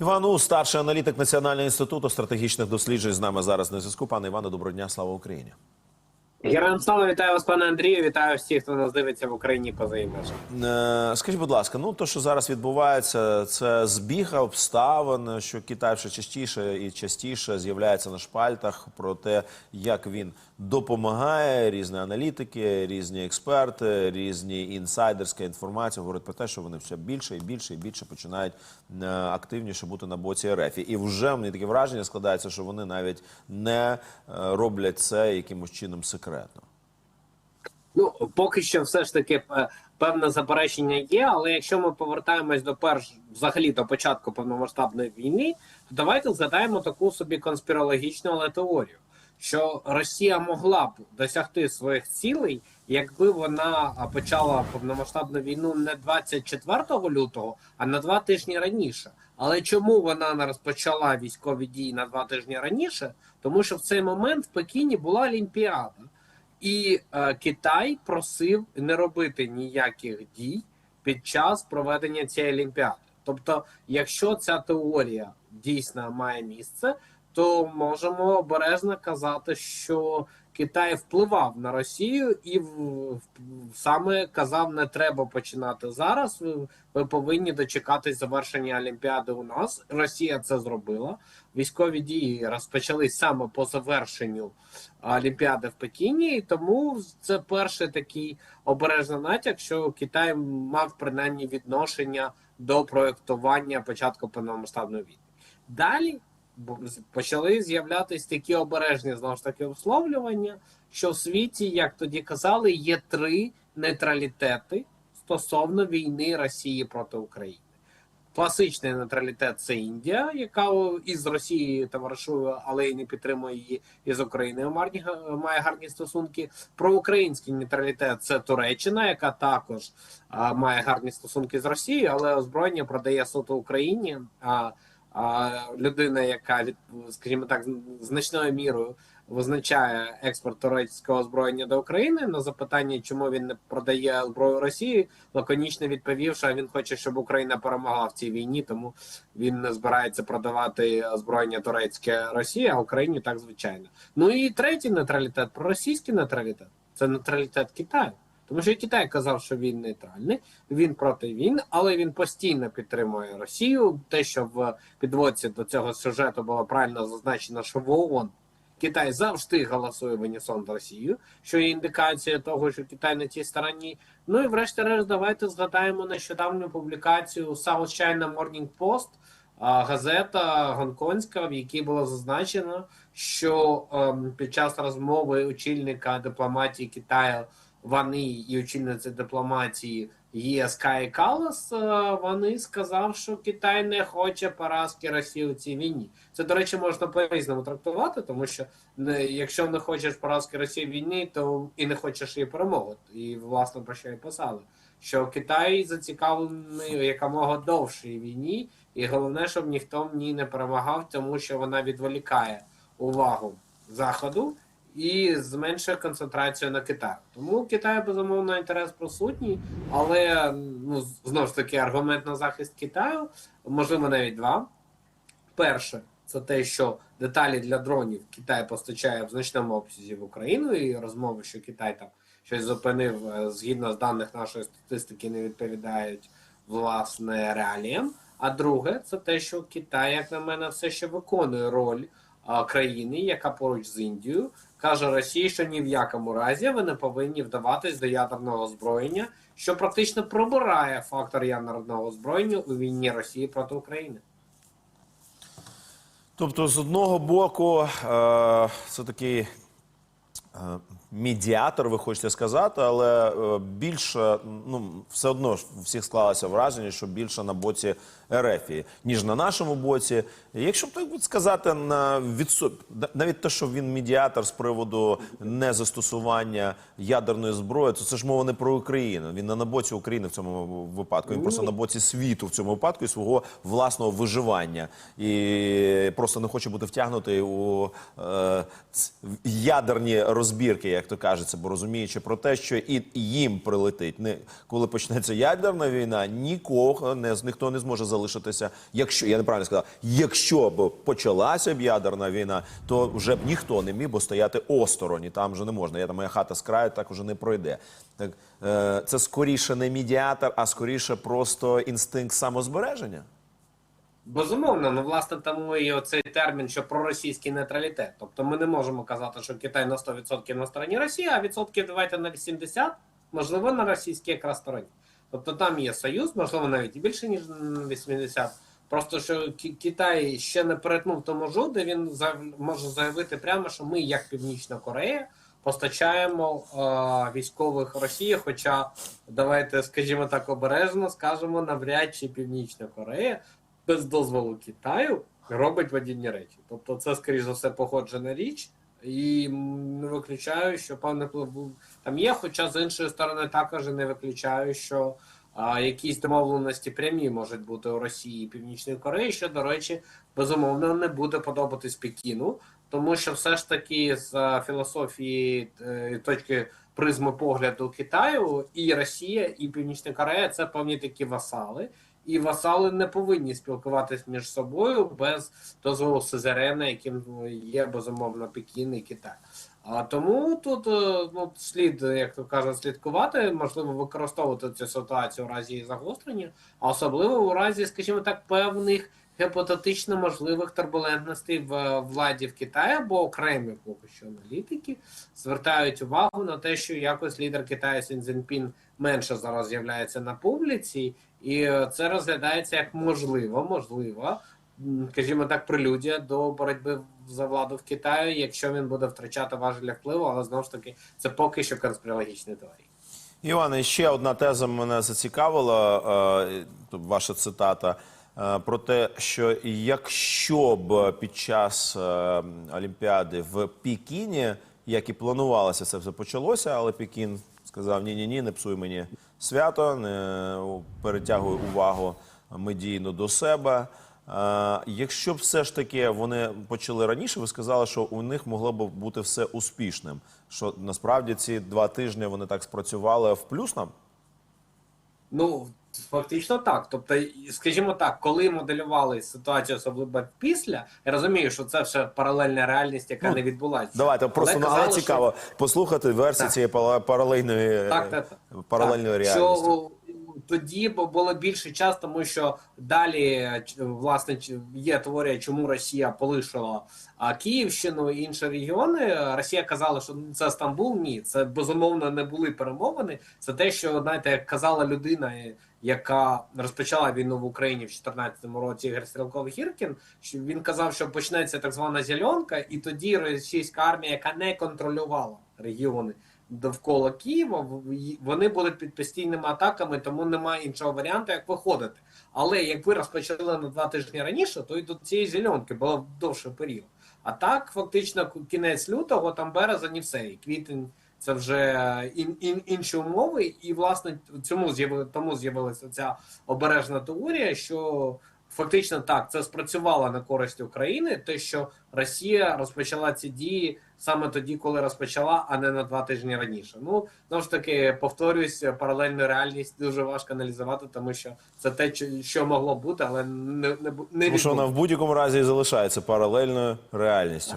Іван У, старший аналітик Національного інституту стратегічних досліджень, з нами зараз на зв'язку. Пане Іване, доброго дня, слава Україні. Героям слава вітаю вас, пане Андрію. Вітаю всіх, хто нас дивиться в Україні поза межами. Е, Скажіть, будь ласка, ну то, що зараз відбувається, це збіг обставин, що Китай все частіше і частіше з'являється на шпальтах про те, як він допомагає різні аналітики, різні експерти, різні інсайдерська інформація говорить про те, що вони все більше і більше і більше починають е, активніше бути на боці РФ. І вже мені таке враження складається, що вони навіть не е, роблять це якимось чином секретно. Ну поки що, все ж таки, е, певне заперечення є. Але якщо ми повертаємось до перш взагалі до початку повномасштабної війни, то давайте згадаємо таку собі конспірологічну але теорію, що Росія могла б досягти своїх цілей, якби вона почала повномасштабну війну не 24 лютого, а на два тижні раніше. Але чому вона не розпочала військові дії на два тижні раніше? Тому що в цей момент в Пекіні була Олімпіада. І е, Китай просив не робити ніяких дій під час проведення цієї олімпіади. Тобто, якщо ця теорія дійсно має місце, то можемо обережно казати, що Китай впливав на Росію і саме казав, не треба починати зараз. Ви, ви повинні дочекатись завершення Олімпіади у нас. Росія це зробила. Військові дії розпочались саме по завершенню Олімпіади в Пекіні, і тому це перший такий обережний натяк, що Китай мав принаймні відношення до проєктування початку повномасштабної війни. Далі почали з'являтися такі обережні знову ж таки висловлювання, що в світі, як тоді казали, є три нейтралітети стосовно війни Росії проти України. Класичний нейтралітет це Індія, яка із Росією товаришує, але й не підтримує її із Україною. Має гарні стосунки. Проукраїнський нейтралітет це Туреччина, яка також а, має гарні стосунки з Росією, але озброєння продає суто Україні. А, людина, яка від, скажімо так, значною мірою визначає експорт турецького озброєння до України на запитання, чому він не продає зброю Росії, лаконічно відповів, що він хоче, щоб Україна перемогла в цій війні, тому він не збирається продавати озброєння турецьке Росії, а Україні так звичайно. Ну і третій нейтралітет проросійський нейтралітет це нейтралітет Китаю. Тому що Китай казав, що він нейтральний, він проти війн, але він постійно підтримує Росію. Те, що в підводці до цього сюжету було правильно зазначено, що в ООН Китай завжди голосує в унісон з Росією, що є індикація того, що Китай на тій стороні. Ну і врешті-решт, давайте згадаємо нещодавню публікацію South China Morning Post, газета гонконгська, в якій було зазначено, що ем, під час розмови очільника дипломатії Китаю вони і очільниця дипломатії ЄС Кай Калас, е, вони сказав, що Китай не хоче поразки Росії у цій війні. Це, до речі, можна по-різному трактувати, тому що якщо не хочеш поразки Росії в війні, то і не хочеш її перемоги. І власне про що і писали. Що Китай зацікавлений якомога довшій війні, і головне, щоб ніхто в ній не перемагав, тому що вона відволікає увагу заходу і зменшує концентрацію на Китаю. Тому Китаю безумовно інтерес присутній, але ну знову ж таки аргумент на захист Китаю, можливо, навіть два. Перше, це те, що деталі для дронів Китай постачає в значному обсязі в Україну, і розмови, що Китай там щось зупинив е, згідно з даних нашої статистики, не відповідають власне реаліям. А друге, це те, що Китай, як на мене, все ще виконує роль країни, яка поруч з Індією, каже Росії, що ні в якому разі ви не повинні вдаватись до ядерного озброєння, що практично пробирає фактор ядерного озброєння у війні Росії проти України. Тобто, з одного боку, це такий е, медіатор, ви хочете сказати, але е, більше, ну, все одно ж всіх склалося враження, що більше на боці РФ, ніж на нашому боці. Якщо б так сказати, на відсо... навіть те, що він медіатор з приводу незастосування ядерної зброї, то це ж мова не про Україну. Він не на боці України в цьому випадку. Він просто на боці світу в цьому випадку і свого власного виживання. І просто не хоче бути втягнутий у е, ядерні розбірки, як то кажеться, бо розуміючи про те, що і їм прилетить. Не коли почнеться ядерна війна, нікого не ніхто не зможе залишитися. Якщо я неправильно сказав, якщо б почалася б ядерна війна, то вже б ніхто не міг би стояти осторонь. І там вже не можна. Я там моя хата з краю так уже не пройде. Так е, це скоріше не медіатор, а скоріше просто інстинкт самозбереження. Безумовно, ну власне тому і оцей термін, що проросійський нейтралітет. Тобто ми не можемо казати, що Китай на 100% на стороні Росії, а відсотків давайте на 80%, можливо, на російській якраз стороні. Тобто там є союз, можливо, навіть і більше ніж на 80%. Просто що Ки- Китай ще не перетнув тому межу, де він може заявити прямо, що ми, як Північна Корея, постачаємо е, військових Росії. Хоча давайте, скажімо так, обережно скажемо, навряд чи Північна Корея без дозволу Китаю робить подібні речі. Тобто, це, скоріш за все, походжена річ, і не виключаю, що певний вплив був там є. Хоча з іншої сторони, також не виключаю, що а, якісь домовленості прямі можуть бути у Росії і Північної Кореї, що, до речі, безумовно не буде подобатись Пекіну, тому що все ж таки з філософії е, точки призми погляду Китаю і Росія, і Північна Корея це певні такі васали. І васали не повинні спілкуватись між собою без дозволу Сизерена, яким є безумовно Пекін і Китай. А тому тут е, ну, слід, як то кажуть, слідкувати, можливо, використовувати цю ситуацію у разі загострення, а особливо у разі, скажімо так, певних гіпотетично можливих турбулентностей в владі в Китаї, бо окремі поки що аналітики звертають увагу на те, що якось лідер Китаю Сін Цзіньпін менше зараз з'являється на публіці, і це розглядається як можливо, можливо, скажімо так, прелюдія до боротьби за владу в Китаї, якщо він буде втрачати важелі впливу, але знову ж таки це поки що конспірологічні теорії. Іване, ще одна теза мене зацікавила, е, ваша цитата. е, Про те, що якщо б під час е, Олімпіади в Пекіні, як і планувалося, це все почалося, але Пекін сказав: ні, ні, ні, не псуй мені свято, не перетягуй увагу медійно до себе. Е, Якщо б все ж таки вони почали раніше, ви сказали, що у них могло б бути все успішним. Що насправді ці два тижні вони так спрацювали в плюс нам? Ну, фактично так. Тобто, скажімо так, коли моделювали ситуацію, особливо після, я розумію, що це ще паралельна реальність, яка Ну, не відбулася. Давайте просто Але ну, казали, цікаво послухати версію Так. цієї паралельної, Так, так, так. паралельної Так, реальності. Що тоді бо було більше час, тому що далі власне є теорія, чому Росія полишила Київщину і інші регіони. Росія казала, що це Стамбул. Ні, це безумовно не були перемовини. Це те, що знаєте, як казала людина, яка розпочала війну в Україні в 2014 році, Ігор Стрілков Гіркін. Він казав, що почнеться так звана зеленка, і тоді російська армія, яка не контролювала регіони довкола Києва, вони будуть під постійними атаками, тому немає іншого варіанту, як виходити. Але як ви розпочали на два тижні раніше, то й до цієї зеленки було довший період. А так, фактично, кінець лютого, там березень і все. І квітень це вже ін, ін, інші умови. І власне цьому з'яви, тому з'явилася ця обережна теорія, що фактично так це спрацювало на користь України, те, що Росія розпочала ці дії саме тоді, коли розпочала, а не на два тижні раніше. Ну знову ж таки, повторюсь, паралельну реальність дуже важко аналізувати, тому що це те, що- що могло бути, але не не, не Тому що вона в будь-якому разі і залишається паралельною реальністю.